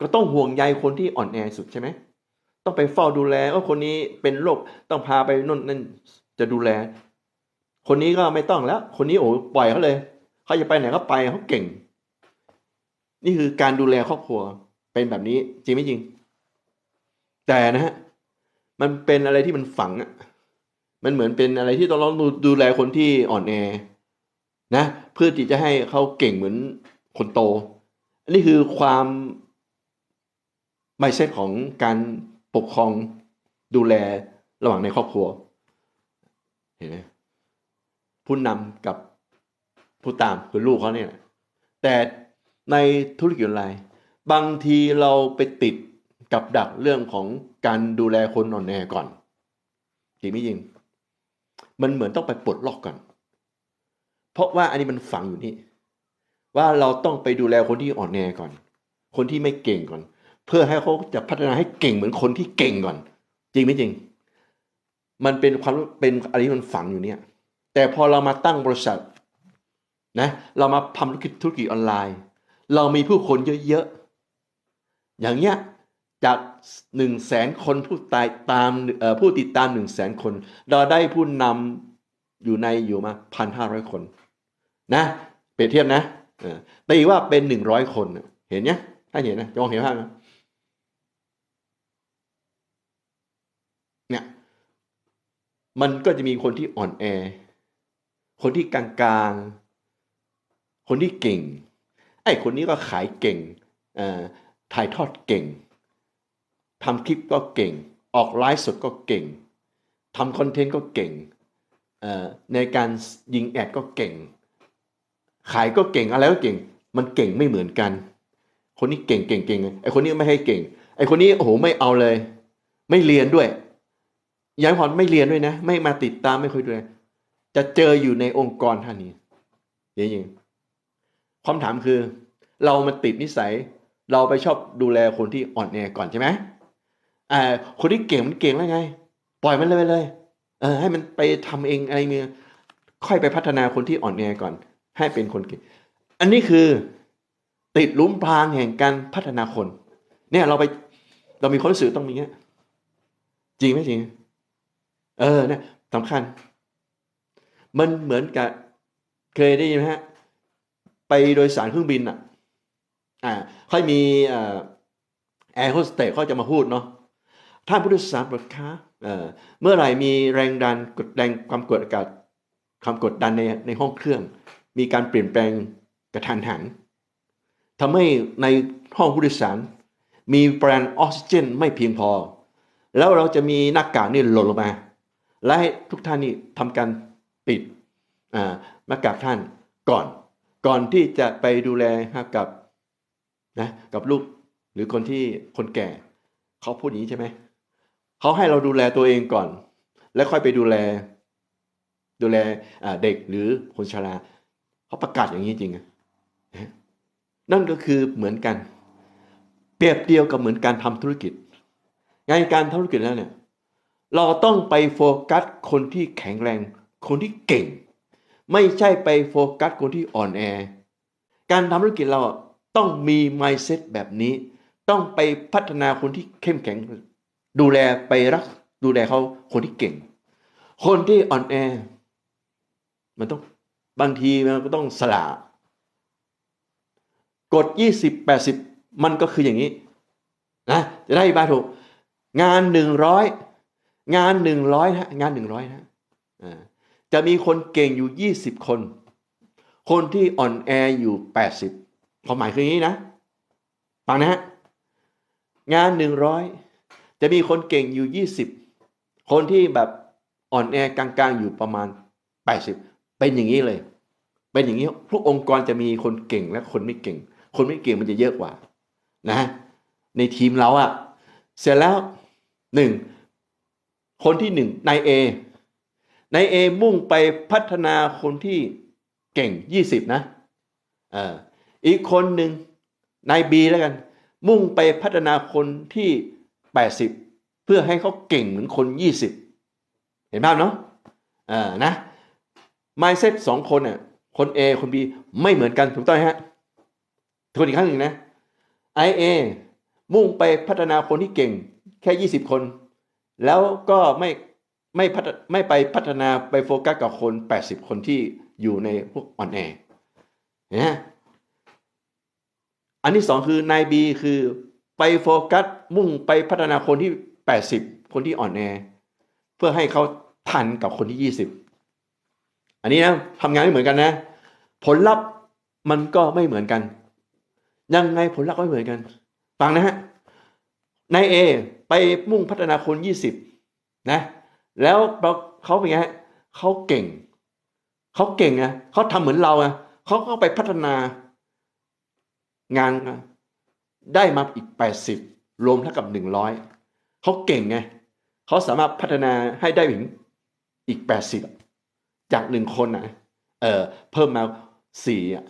ก็ต้องห่วงใยคนที่อ่อนแอสุดใช่ไหมต้องไปเฝ้าดูแลว่าคนนี้เป็นโรคต้องพาไปนู่นนั่นจะดูแล คนนี้ก็ไม่ต้องแล้ว คนนี้โอ้ปล่อยเขาเลยเขาจะไปไหนก็ไปเขาเก่ง นี่คือการดูแลครอบครัวเป็นแบบนี้จริงไม่จริง แต่นะฮะมันเป็นอะไรที่มันฝังอะมันเหมือนเป็นอะไรที่ต้องดูดูแลคนที่อ่อนแอนะเพื่อที่จะให้เขาเก่งเหมือนคนโต อันนี้คือความ ไม่ใช่ของการปกครองดูแลระหว่างในครอบครัว เห็นไหมผู้นำกับผู้ตามคือลูกเขาเนี่ยแต่ในธุรกิจออนไลน์บางทีเราไปติดกับดักเรื่องของการดูแลคนอ่อนแอก่อนจริงไม่จริง มันเหมือนต้องไปปลดล็อกก่อน เพราะว่าอันนี้มันฝังอยู่นี่ ว่าเราต้องไปดูแลคนที่อ่อนแอก่อน คนที่ไม่เก่งก่อน เพื่อให้เขาจะพัฒนาให้เก่งเหมือนคนที่เก่งก่อน จริงไม่จริง มันเป็นความเป็นอะไรที่มันฝังอยู่เนี่ย แต่พอเรามาตั้งบริษัทนะเรามาทำธุรกิจธุรกิจออนไลน์ เรามีผู้คนเยอะๆอย่างเงี้ยจากหนึ่งแสนคนผู้ตายตามผู้ติดตามหนึ่งแสนคน เราได้ผู้นำอยู่ในอยู่มาพันห้าร้อยคนนะเปรียบเทียบนะเออตีว่าเป็นหนึ่งร้อยคน เห็นเนี้ยถ้าเห็นนะจะมองเห็นภาพไหมเนี่ย มันก็จะมีคนที่อ่อนแอ คนที่กลางๆ คนที่เก่ง ไอ้คนนี้ก็ขายเก่งถ่ายทอดเก่งทำคลิปก็เก่ง ออกไลฟ์สดก็เก่งทำคอนเทนต์ก็เก่ง ในการยิงแอดก็เก่ง ขายก็เก่งอะไรก็เก่ง มันเก่งไม่เหมือนกัน คนนี้เก่งเก่งเก่งไอ้คนนี้ไม่ให้เก่ง ไอ้คนนี้โอ้โหไม่เอาเลย ไม่เรียนด้วย ย้ายพรไม่เรียนด้วยนะ ไม่มาติดตามไม่คุยด้วย จะเจออยู่ในองค์กรท่านนี้จริงๆคำถามคือ เรามาติดนิสัย เราไปชอบดูแลคนที่อ่อนแอก่อนใช่ไหมอ่าคนที่เก่งมันเก่งแล้วไง ปล่อยมันเลยไปเลย เออ ให้มันไปทำเองอะไรเงี้ยค่อยไปพัฒนาคนที่อ่อนแอก่อน ให้เป็นคนเก่ง อันนี้คือติดลุ้มพรางแห่งการพัฒนาคน เนี่ยเราไปเรามีความรู้สึกต้องมีเงี้ย จริงไหมจริง เออนี่ยสำคัญ มันเหมือนกับเคยได้ยินไหมฮะ ไปโดยสารเครื่องบินอะ อ่าค่อยมีอแอร์โฮสเตสเขาจะมาพูดเนาะท่านผู้โดยสารโปรดค้าเออเมื่อไหร่มีแรงดันกดแรงความกดอากาศความกดดันในในห้องเครื่อง มีการเปลี่ยนแปลงกระทันหันทำให้ในห้องผู้โดยสาร มีแปริมาณออกซิเจนไม่เพียงพอ แล้วเราจะมีหน้ากากนี่หล่นลงมา และให้ทุกท่านนี่ทำการปิดอ่าหน้ากากท่านก่อน ก่อนที่จะไปดูแลกับนะกับลูกหรือคนที่คนแก่เขาพูดอย่างนี้ใช่ไหมเขาให้เราดูแลตัวเองก่อน แล้วค่อยไปดูแล ดูแลเด็กหรือคนชราเขาประกาศอย่างนี้จริงอะนั่นก็คือเหมือนกัน เปรียบเดียวกับเหมือนการทำธุรกิจงานการทำธุรกิจแล้วเนี่ย เราต้องไปโฟกัสคนที่แข็งแรง คนที่เก่ง ไม่ใช่ไปโฟกัสคนที่อ่อนแอ การทำธุรกิจเราต้องมี mindset แบบนี้ ต้องไปพัฒนาคนที่เข้มแข็ง ดูแลไปรัก ดูแลเขาคนที่เก่ง คนที่อ่อนแอ มันต้องบางทีมันก็ต้องสละกดยี่สิบแปดสิบมันก็คืออย่างนี้นะจะได้บาถูกงานหนึ่ งานหนึ่งร้อยนะงานหนึ่งร้อยนะจะมีคนเก่งอยู่ยี่สิบคน คนที่อ่อนแออยู่แปดสิบความหมายคืออย่างนี้นะฟังนะฮะงานหนึ่งร้อยจะมีคนเก่งอยู่ยี่สิบคนที่แบบอ่อนแอกลางๆอยู่ประมาณแปดสิบเป็นอย่างนี้เลย เป็นอย่างนี้ทุกองค์กรจะมีคนเก่งและคนไม่เก่ง คนไม่เก่งมันจะเยอะกว่า นะ ในทีมเราอะเสร็จแล้วหนึ่ง คนที่หนึ่งนายเอนายเอมุ่งไปพัฒนาคนที่เก่งยี่สิบนะออีกคนหนึ่งนายบีแล้วกัน มุ่งไปพัฒนาคนที่แปดสิบเพื่อให้เขาเก่งเหมือนคนยี่สิบเห็นภาพเนาะเออนะ mindset สองคนเนี่ยคน A คน B ไม่เหมือนกันถูกต้องฮะทวนอีกครั้งหนึ่งนะ IA มุ่งไปพัฒนาคนที่เก่งแค่ยี่สิบคน แล้วก็ไม่ไม่พัฒไม่ไปพัฒนาไปโฟกัสกับคนแปดสิบคนที่อยู่ในพวกอ่อนแอเห็นไหมอันที่สองคือนายบีคือไปโฟกัสมุ่งไปพัฒนาคนที่แปดสิบคนที่อ่อนแอเพื่อให้เขาทันกับคนที่ยี่สิบอันนี้นะทำงานไม่เหมือนกันนะ ผลลัพธ์มันก็ไม่เหมือนกัน ยังไงผลลัพธ์ก็ไม่เหมือนกัน ฟังนะฮะ นายเอไปมุ่งพัฒนาคนยี่สิบนะ แล้วเขาเป็นไงฮะเขาเก่ง เขาเก่งไงเขาทำเหมือนเราไงเขาก็ไปพัฒนางานได้มาอีกแปดสิบรวมเท่ากับหนึ่งร้อยเขาเก่งไงเขาสามารถพัฒนาให้ได้ถึงอีกแปดสิบจากหนึ่งคนนะเออเพิ่มมาสี่อะ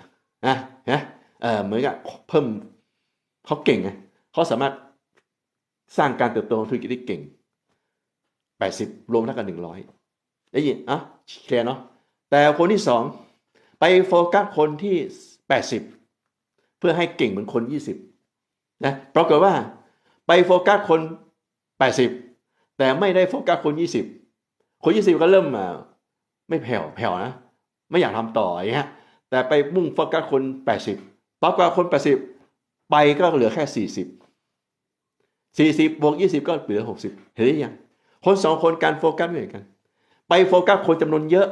นะนะเออเหมือนกับเพิ่มเขาเก่งไงเขาสามารถ สร้างการเติบโตของธุรกิจได้เก่งแปดสิบรวมเท่ากับหนึ่งร้อยได้ยินอะเคลียร์เนาะแต่คนที่สองไปโฟกัสคนที่แปดสิบเพื่อให้เก่งเหมือนคนยี่สิบนะปรากฏว่าไปโฟกัสคนแปดสิบแต่ไม่ได้โฟกัสคนยี่สิบคนยี่สิบก็เริ่มไม่แผ่วแผ่วนะ ไม่อยากทำต่ออย่างเงี้ยแต่ไปมุ่งโฟกัสคนแปดสิบปรากฏคนแปดสิบไปก็เหลือแค่สี่ สี่สิบบวกยี่สิบก็เหลือหกสิบเห็นหรือยังคนสองคนการโฟกัสไม่เหมือนกัน ไปโฟกัสคนจำนวนเยอะ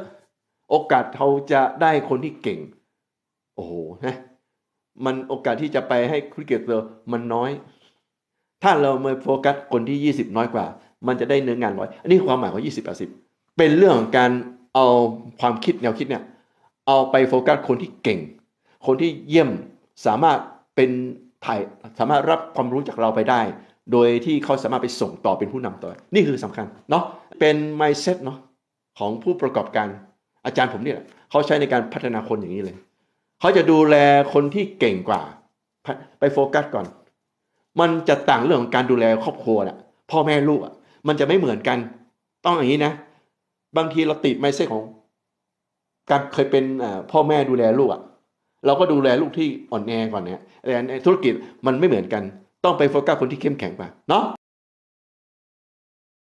โอกาสเขาจะได้คนที่เก่ง โอ้โหนะมันโอกาสที่จะไปให้ธุรกิจเรามันน้อย ถ้าเรามาโฟกัสคนที่ยี่สิบน้อยกว่า มันจะได้เนื้องานร้อย อันนี้ความหมายของยี่สิบแปดสิบเป็นเรื่องของการเอาความคิดแนวคิดเนี่ยเอาไปโฟกัสคนที่เก่ง คนที่เยี่ยมสามารถเป็นถ่ายสามารถรับความรู้จากเราไปได้ โดยที่เขาสามารถไปส่งต่อเป็นผู้นำต่อ นี่คือสำคัญเนาะเป็น mindset เนาะของผู้ประกอบการอาจารย์ผมเนี่ยเขาใช้ในการพัฒนาคนอย่างนี้เลย เขาจะดูแลคนที่เก่งกว่า ไปโฟกัสก่อน มันจะต่างเรื่องของการดูแลครอบครัวน่ะพ่อแม่ลูกอะมันจะไม่เหมือนกัน ต้องอย่างนี้นะ บางทีเราติดไม่ใช่ของ การเคยเป็นพ่อแม่ดูแลลูกอะเราก็ดูแลลูกที่อ่อนแอก่อนเนี่ยแต่ในธุรกิจมันไม่เหมือนกัน ต้องไปโฟกัสคนที่เข้มแข็งกว่าเนาะ